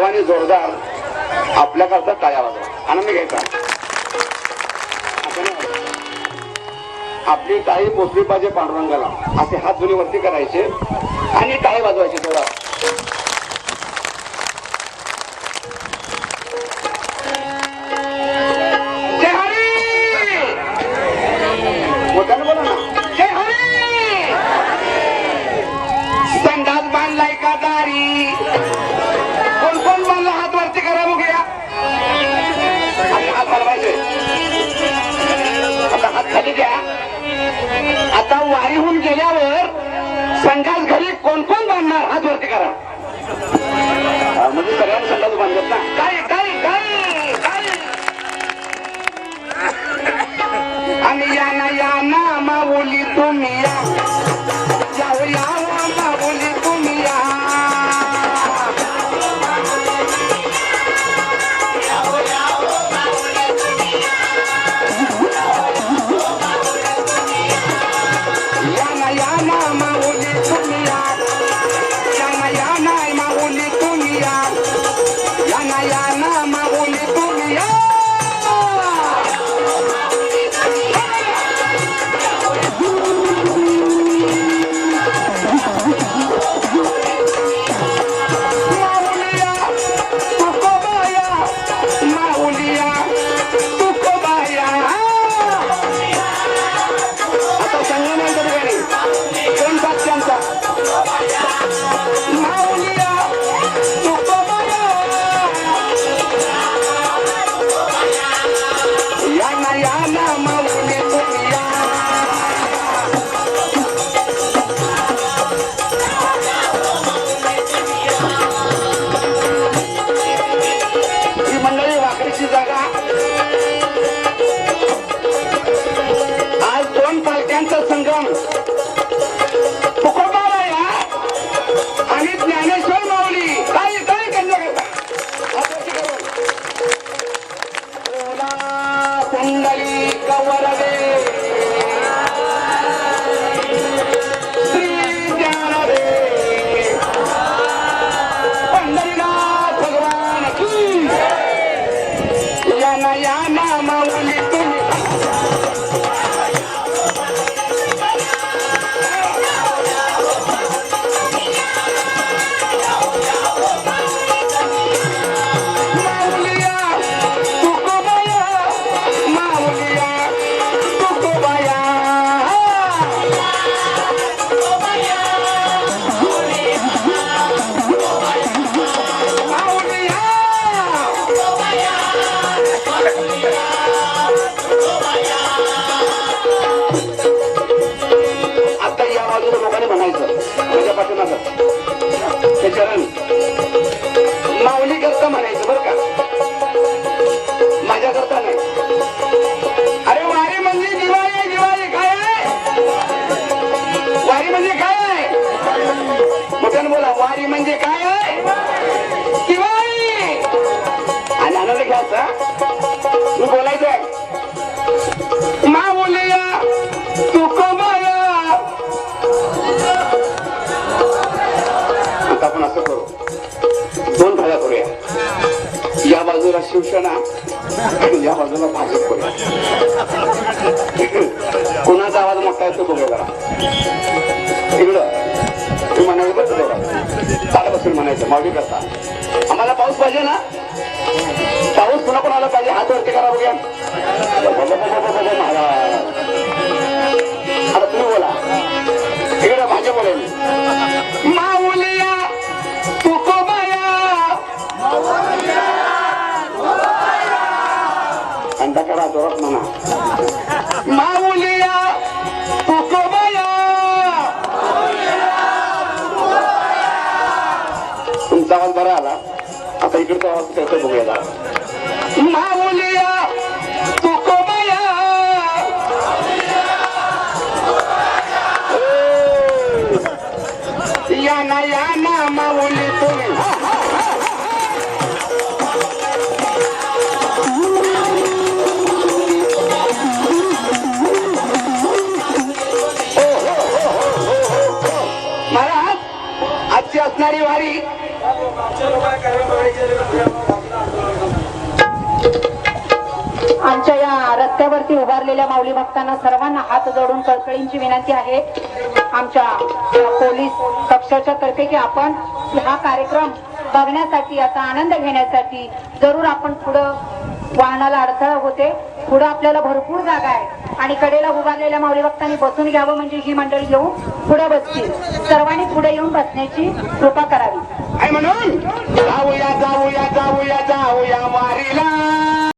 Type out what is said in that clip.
जोरदार आपल्याकरता टाळ्या वाजवा. आनंद घ्यायचा. आपली टाळी पोचली पाहिजे पांडुरंगाला. असे हात दोन्ही वरती करायचे आणि टाळी वाजवायची जोरात. म्हणजे सगळ्यांना संडास बांधत ना काय काय काय काय? आणि या ना या ना माऊली तुम्ही या. याना याना हे चरण माऊली करता म्हणायचं बरं का? माझ्या करता नाही. अरे वारी म्हणजे दिवाळी आहे, दिवाळी काय? आहे वारी म्हणजे काय? आहे मोठ्यानं बोला वारी म्हणजे काय? आहे दिवाळी! आणि आनंद घ्यायचा? बाजूला शिवसेना. आणि या बाजूला भाजप कोणाचा आवाज मोठा येतो बघूया जरा. इकडं. तुम्ही म्हणायचं बरं बघा बसून म्हणायचं मावडी करता. आम्हाला पाऊस पाहिजे ना? पाऊस पुन्हा कोणाला पाहिजे? हात वरती करा बघा महाराज आता तुम्ही जोरात म्हणा. माऊलिया तुकोबाया तुमचा आवाज बरा आला. आता इकडचा आवाज कसं बघूया. कडेवरती उभारलेल्या माऊली भक्तांना सर्वांना हात जोडून कळकळींची विनंती आहे. आमच्या पोलीस कक्षाच्या तर्फे की आपण हा कार्यक्रम बघण्यासाठी याचा आनंद घेण्यासाठी जरूर आपण पुढं वाहनाला अडथळा होते. पुढं आपल्याला भरपूर जागा आहे. आणि कडेला उभारलेल्या माऊली भक्तांनी बसून घ्यावं म्हणजे ही मंडळी येऊन पुढे बसतील. सर्वांनी पुढे येऊन बसण्याची कृपा करावी. म्हणून जाऊया जाऊया जाऊया जाऊया मारीला.